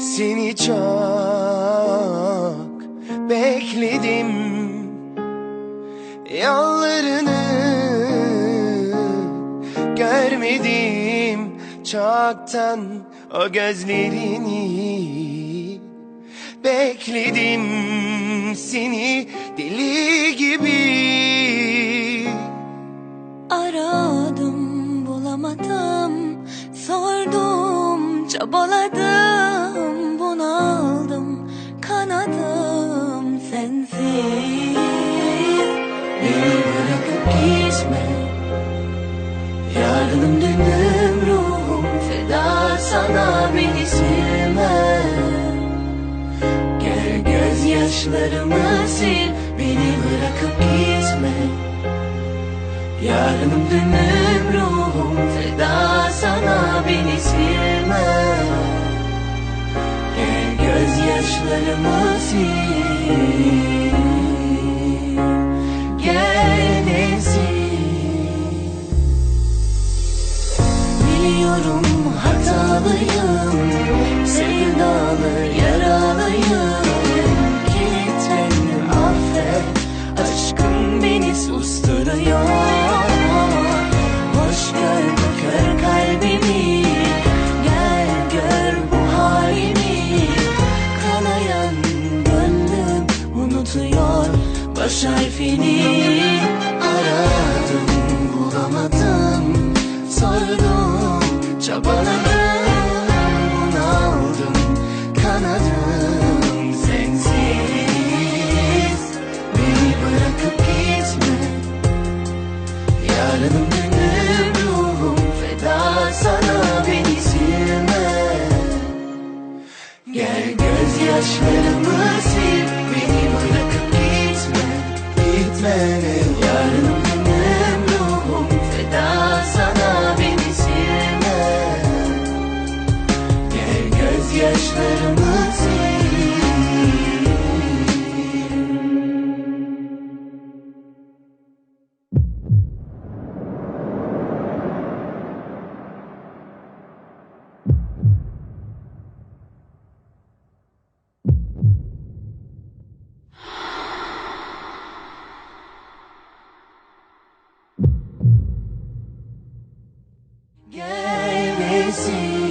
Seni çok bekledim. Yollarını görmedim. Çoktan o gözlerini Bekledim. Seni deli gibi Aradım bulamadım. Sordum çabaladım beni silme Gel gözyaşlarımı sil Beni bırakıp gitme. Yarınım dünüm ruhum feda sana beni silme Gel gözyaşlarımı sil Gel de sil. Biliyorum hatalıyım Sevdalı yaralıyım Yarınım dünüm ruhum feda sana beni silme. Gel gözyaşlarımı sil Beni bırakıp gitme. Gitme Gel ve sil